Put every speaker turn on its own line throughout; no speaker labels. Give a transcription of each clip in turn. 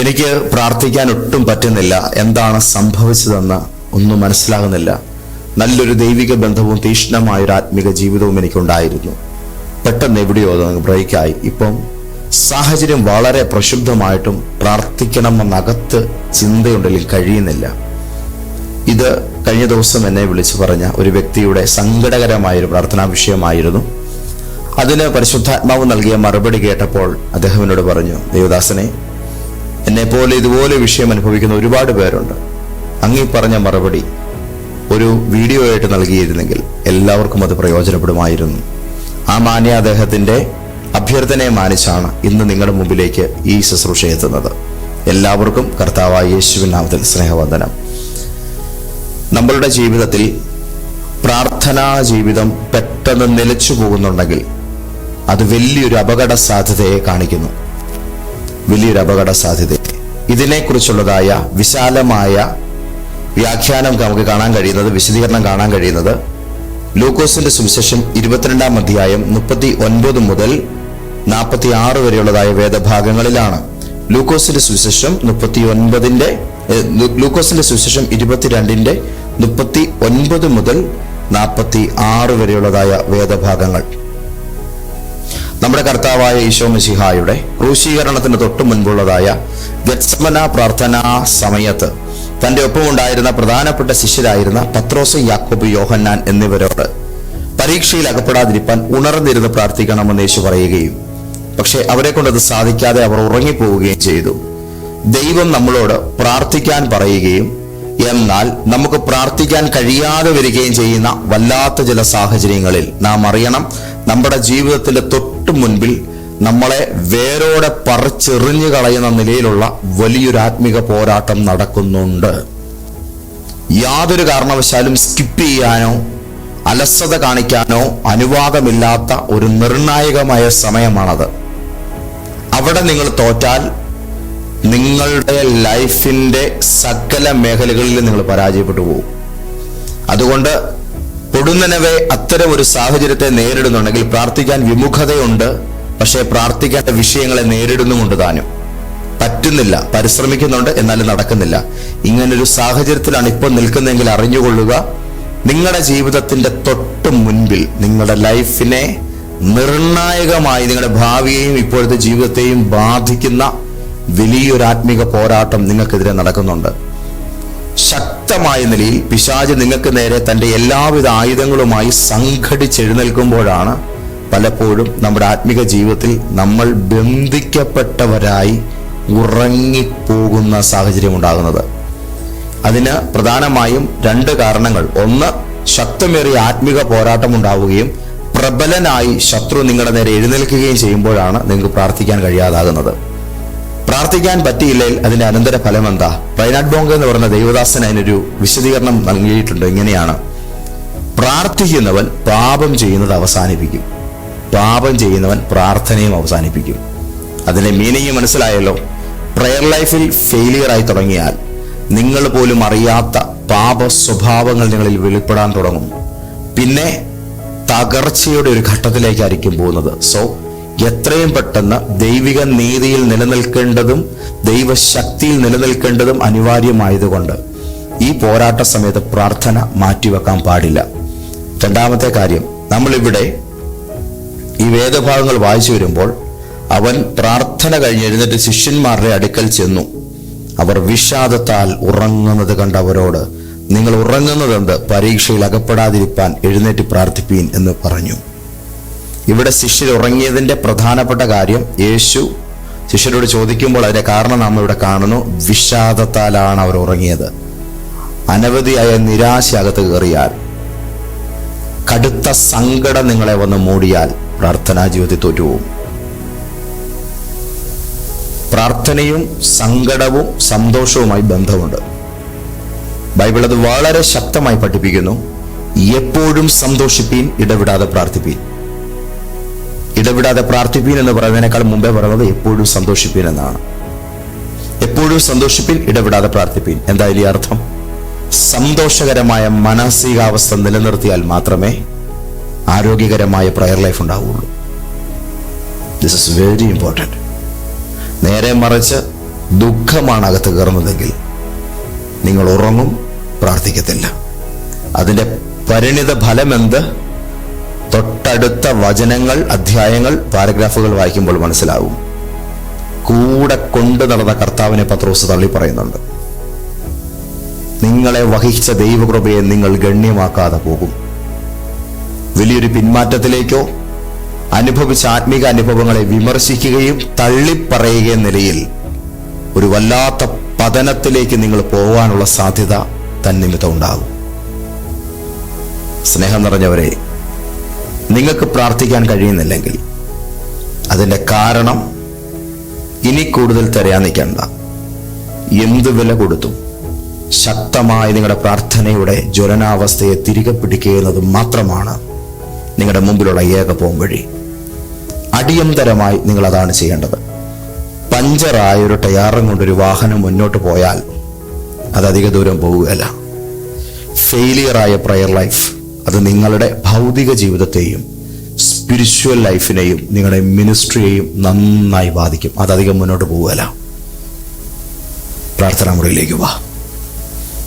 എനിക്ക് പ്രാർത്ഥിക്കാൻ ഒട്ടും പറ്റുന്നില്ല. എന്താണ് സംഭവിച്ചതെന്ന് ഒന്നും മനസ്സിലാകുന്നില്ല. നല്ലൊരു ദൈവിക ബന്ധവും തീഷ്ണമായ ഒരു ആത്മിക ജീവിതവും എനിക്കുണ്ടായിരുന്നു. പെട്ടെന്ന് എവിടെയോ അത് ബ്രേക്കായി. ഇപ്പം സാഹചര്യം വളരെ പ്രക്ഷുബ്ധമായിട്ടും പ്രാർത്ഥിക്കണമെന്നകത്ത് ചിന്തയുണ്ടെങ്കിൽ കഴിയുന്നില്ല. ഇത് കഴിഞ്ഞ ദിവസം എന്നെ വിളിച്ചു പറഞ്ഞ ഒരു വ്യക്തിയുടെ സങ്കടകരമായൊരു പ്രാർത്ഥനാ വിഷയമായിരുന്നു. അതിന് പരിശുദ്ധാത്മാവ് നൽകിയ മറുപടി കേട്ടപ്പോൾ അദ്ദേഹം എന്നോട് പറഞ്ഞു ദേവദാസനെ എന്നെ പോലെ ഇതുപോലെ വിഷയം അനുഭവിക്കുന്ന ഒരുപാട് പേരുണ്ട്. അങ്ങീ പറഞ്ഞ മറുപടി ഒരു വീഡിയോ ആയിട്ട് നൽകിയിരുന്നെങ്കിൽ എല്ലാവർക്കും അത് പ്രയോജനപ്പെടുമായിരുന്നു. ആ മാന്യ അദ്ദേഹത്തിന്റെ അഭ്യർത്ഥനയെ മാനിച്ചാണ് ഇന്ന് നിങ്ങളുടെ മുമ്പിലേക്ക് ഈ ശുശ്രൂഷ എത്തുന്നത്. എല്ലാവർക്കും കർത്താവായ യേശുവിൻ നാമത്തിൽ സ്നേഹവന്ദനം. നമ്മളുടെ ജീവിതത്തിൽ പ്രാർത്ഥനാ ജീവിതം പെട്ടെന്ന് നിലച്ചു പോകുന്നുണ്ടെങ്കിൽ അത് വലിയൊരു അപകട സാധ്യതയെ കാണിക്കുന്നു. വലിയൊരു അപകട സാധ്യത. ഇതിനെക്കുറിച്ചുള്ളതായ വിശാലമായ വ്യാഖ്യാനം നമുക്ക് കാണാൻ കഴിയുന്നത് വിശദീകരണം കാണാൻ കഴിയുന്നത് ലൂക്കോസിന്റെ സുവിശേഷം ഇരുപത്തിരണ്ടാം അധ്യായം മുപ്പത്തി ഒൻപത് മുതൽ നാൽപ്പത്തി ആറ് വരെയുള്ളതായ വേദഭാഗങ്ങളിലാണ് ലൂക്കോസിന്റെ സുവിശേഷം മുപ്പത്തി ഒൻപതിന്റെ ലൂക്കോസിന്റെ സുവിശേഷം ഇരുപത്തിരണ്ടിന്റെ മുപ്പത്തി ഒൻപത് മുതൽ നാൽപ്പത്തി ആറ് വരെയുള്ളതായ വേദഭാഗങ്ങൾ. നമ്മുടെ കർത്താവായ ഈശോ മിശിഹായുടെ ക്രൂശീകരണത്തിന് തൊട്ടു മുൻപുള്ളതായ ഗത്സ്മന പ്രാർത്ഥനാ സമയത്ത് തന്റെ ഒപ്പമുണ്ടായിരുന്ന പ്രധാനപ്പെട്ട ശിഷ്യരായിരുന്ന പത്രോസ് യാക്കോബ് യോഹന്നാൻ എന്നിവരോട് പരീക്ഷയിൽ അകപ്പെടാതിരിക്കാൻ ഉണർന്നിരുന്ന് പ്രാർത്ഥിക്കണമെന്ന് യേശു പറയുകയും പക്ഷെ അവരെ കൊണ്ടത് സാധിക്കാതെ അവർ ഉറങ്ങിപ്പോവുകയും ചെയ്തു. ദൈവം നമ്മളോട് പ്രാർത്ഥിക്കാൻ പറയുകയും എന്നാൽ നമുക്ക് പ്രാർത്ഥിക്കാൻ കഴിയാതെ വരികയും ചെയ്യുന്ന വല്ലാത്ത ചില സാഹചര്യങ്ങളിൽ നാം അറിയണം നമ്മുടെ ജീവിതത്തിലെ തൊട്ടു മുൻപിൽ നമ്മളെ വേരോടെ പറിച്ചെറിഞ്ഞു കളയുന്ന നിലയിലുള്ള വലിയൊരു ആത്മിക പോരാട്ടം നടക്കുന്നുണ്ട്. യാതൊരു കാരണവശാലും സ്കിപ്പ് ചെയ്യാനോ അലസത കാണിക്കാനോ അനുവാദമില്ലാത്ത ഒരു നിർണായകമായ സമയമാണത്. അവിടെ നിങ്ങൾ തോറ്റാൽ നിങ്ങളുടെ ലൈഫിന്റെ സകല മേഖലകളിൽ നിങ്ങൾ പരാജയപ്പെട്ടു പോകും. അതുകൊണ്ട് പൊടുന്നനവെ അത്തരം ഒരു സാഹചര്യത്തെ നേരിടുന്നുണ്ടെങ്കിൽ പ്രാർത്ഥിക്കാൻ വിമുഖതയുണ്ട്. പക്ഷേ പ്രാർത്ഥിക്കാത്ത വിഷയങ്ങളെ നേരിടുന്നുമുണ്ട് താനും. പറ്റുന്നില്ല പരിശ്രമിക്കുന്നുണ്ട് എന്നാലും നടക്കുന്നില്ല. ഇങ്ങനൊരു സാഹചര്യത്തിലാണ് ഇപ്പോൾ നിൽക്കുന്നതെങ്കിൽ അറിഞ്ഞുകൊള്ളുക നിങ്ങളുടെ ജീവിതത്തിന്റെ തൊട്ട് മുൻപിൽ നിങ്ങളുടെ ലൈഫിനെ നിർണായകമായി നിങ്ങളുടെ ഭാവിയെയും ഇപ്പോഴത്തെ ജീവിതത്തെയും ബാധിക്കുന്ന വലിയൊരു ആത്മീക പോരാട്ടം നിങ്ങൾക്കെതിരെ നടക്കുന്നുണ്ട്. ശക്തമായ നിലയിൽ പിശാജ് നിങ്ങൾക്ക് നേരെ തന്റെ എല്ലാവിധ ആയുധങ്ങളുമായി സംഘടിച്ചെഴുന്നേൽക്കുമ്പോഴാണ് പലപ്പോഴും നമ്മുടെ ആത്മിക ജീവിതത്തിൽ നമ്മൾ ബന്ധിക്കപ്പെട്ടവരായി ഉറങ്ങിപ്പോകുന്ന സാഹചര്യം ഉണ്ടാകുന്നത്. അതിന് പ്രധാനമായും രണ്ട് കാരണങ്ങൾ. ഒന്ന് ശക്തമേറിയ ആത്മിക പോരാട്ടം ഉണ്ടാവുകയും പ്രബലനായി ശത്രു നിങ്ങളുടെ നേരെ എഴുന്നേൽക്കുകയും ചെയ്യുമ്പോഴാണ് നിങ്ങൾക്ക് പ്രാർത്ഥിക്കാൻ കഴിയാതാകുന്നത്. പ്രാർത്ഥിക്കാൻ പറ്റിയില്ലെങ്കിൽ അതിന്റെ അനന്തര ഫലം എന്താ? വയനാട് ബോങ്ക എന്ന് പറഞ്ഞ ദൈവദാസൻ അതിനൊരു വിശദീകരണം നൽകിയിട്ടുണ്ട്. ഇങ്ങനെയാണ് പ്രാർത്ഥിക്കുന്നവൻ പാപം ചെയ്യുന്നത് അവസാനിപ്പിക്കും. പാപം ചെയ്യുന്നവൻ പ്രാർത്ഥനയും അവസാനിപ്പിക്കും. അതിന്റെ മീനിങ് മനസ്സിലായല്ലോ? പ്രയർ ലൈഫിൽ ഫെയിലിയർ ആയി തുടങ്ങിയാൽ നിങ്ങൾ പോലും അറിയാത്ത പാപ സ്വഭാവങ്ങൾ നിങ്ങളിൽ വെളിപ്പെടാൻ തുടങ്ങും. പിന്നെ തകർച്ചയുടെ ഒരു ഘട്ടത്തിലേക്കായിരിക്കും പോകുന്നത്. സോ എത്രയും പെട്ടെന്ന് ദൈവിക നീതിയിൽ നിലനിൽക്കേണ്ടതും ദൈവശക്തിയിൽ നിലനിൽക്കേണ്ടതും അനിവാര്യമായതുകൊണ്ട് ഈ പോരാട്ട സമയത്ത് പ്രാർത്ഥന മാറ്റിവെക്കാൻ പാടില്ല. രണ്ടാമത്തെ കാര്യം നമ്മളിവിടെ ഈ വേദഭാഗങ്ങൾ വായിച്ചു വരുമ്പോൾ അവൻ പ്രാർത്ഥന കഴിഞ്ഞ് എഴുന്നേറ്റ് ശിഷ്യന്മാരുടെ അടുക്കൽ ചെന്നു. അവർ വിഷാദത്താൽ ഉറങ്ങുന്നത് കണ്ട അവരോട് നിങ്ങൾ ഉറങ്ങുന്നതെന്ത്? പരീക്ഷയിൽ അകപ്പെടാതിരിപ്പാൻ എഴുന്നേറ്റ് പ്രാർത്ഥിപ്പീൻ എന്ന് പറഞ്ഞു. ഇവിടെ ശിഷ്യർ ഉറങ്ങിയതിന്റെ പ്രധാനപ്പെട്ട കാര്യം യേശു ശിഷ്യരോട് ചോദിക്കുമ്പോൾ അതിന്റെ കാരണം നാം ഇവിടെ കാണുന്നു. വിഷാദത്താലാണ് അവർ ഉറങ്ങിയത്. അനവധിയായ നിരാശ അകത്ത് കയറിയാൽ കടുത്ത സങ്കടം നിങ്ങളെ വന്ന് മൂടിയാൽ പ്രാർത്ഥനാ ജീവിതത്തിൽ തോറ്റുപോകും. പ്രാർത്ഥനയും സങ്കടവും സന്തോഷവുമായി ബന്ധമുണ്ട്. ബൈബിൾ അത് വളരെ ശക്തമായി പഠിപ്പിക്കുന്നു. എപ്പോഴും സന്തോഷിപ്പീൻ ഇടവിടാതെ പ്രാർത്ഥിപ്പീൻ. ഇടവിടാതെ പ്രാർത്ഥിപ്പീൻ എന്ന് പറയുന്നതിനേക്കാൾ മുമ്പേ പറയുന്നത് എപ്പോഴും സന്തോഷിപ്പീൻ എന്നാണ് എപ്പോഴും സന്തോഷിപ്പീൻ ഇടവിടാതെ പ്രാർത്ഥിപ്പീൻ. എന്താ ഇതിന്റെ അർത്ഥം? സന്തോഷകരമായ മാനസികാവസ്ഥ നിലനിർത്തിയാൽ മാത്രമേ ആരോഗ്യകരമായ പ്രയർ ലൈഫ് ഉണ്ടാവുകയുള്ളൂ ദിസ് ഇസ് വെരി ഇമ്പോർട്ടന്റ് നേരെ മറിച്ച് ദുഃഖമാണ് അകത്ത് കയറുന്നതെങ്കിൽ നിങ്ങൾ ഉറങ്ങും പ്രാർത്ഥിക്കത്തില്ല. അതിന്റെ പരിണിത ഫലമെന്ത്? തൊട്ടടുത്ത വചനങ്ങൾ അധ്യായങ്ങൾ പാരഗ്രാഫുകൾ വായിക്കുമ്പോൾ മനസ്സിലാവും. കൂടെ കൊണ്ടു നടന്ന കർത്താവിനെ പത്രോസ് തള്ളി പറയുന്നുണ്ട്. നിങ്ങളെ വഹിച്ച ദൈവകൃപയെ നിങ്ങൾ ഗണ്യമാക്കാതെ പോകും. വലിയൊരു പിന്മാറ്റത്തിലേക്കോ അനുഭവിച്ച ആത്മീക അനുഭവങ്ങളെ വിമർശിക്കുകയും തള്ളിപ്പറയുകയും നിലയിൽ ഒരു വല്ലാത്ത പതനത്തിലേക്ക് നിങ്ങൾ പോകാനുള്ള സാധ്യത തന്നിമിത്തം ഉണ്ടാകും. സ്നേഹം നിറഞ്ഞവരെ നിങ്ങൾക്ക് പ്രാർത്ഥിക്കാൻ കഴിയുന്നില്ലെങ്കിൽ അതിന്റെ കാരണം ഇനി കൂടുതൽ തിരയാൻ നിൽക്കണ്ട എന്ത് വില കൊടുത്തും ശക്തമായി നിങ്ങളുടെ പ്രാർത്ഥനയുടെ ജ്വലനാവസ്ഥയെ തിരികെ പിടിക്കുന്നത് മാത്രമാണ് നിങ്ങളുടെ മുമ്പിലുള്ള ഏക പോംവഴി അടിയന്തരമായി നിങ്ങൾ അതാണ് ചെയ്യേണ്ടത്. പഞ്ചറായ ഒരു ടയാറും കൊണ്ടൊരു വാഹനം മുന്നോട്ട് പോയാൽ അത് അധിക ദൂരം പോവുകയല്ല. ഫെയിലിയറായ പ്രയർ ലൈഫ് അത് നിങ്ങളുടെ ഭൗതിക ജീവിതത്തെയും സ്പിരിച്വൽ ലൈഫിനെയും നിങ്ങളുടെ മിനിസ്ട്രിയെയും നന്നായി ബാധിക്കും. അതധികം മുന്നോട്ട് പോവുകയല്ല. പ്രാർത്ഥനാ മുറിയിലേക്ക് വാ.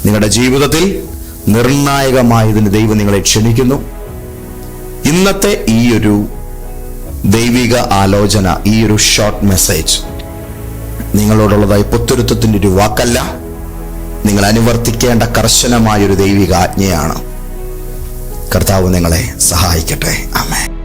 നിങ്ങളുടെ ജീവിതത്തിൽ നിർണായകമായതിന് ദൈവം നിങ്ങളെ ക്ഷണിക്കുന്നു. ഇന്നത്തെ ഈ ഒരു ദൈവിക ആലോചന ഈ ഒരു ഷോർട്ട് മെസ്സേജ് നിങ്ങളോടുള്ളതായി പൊത്തുരുത്തത്തിന്റെ ഒരു വാക്കല്ല. നിങ്ങൾ അനുവർത്തിക്കേണ്ട കർശനമായ ഒരു ദൈവിക ആജ്ഞയാണ്. കർത്താവ് നിങ്ങളെ സഹായിക്കട്ടെ. ആമേ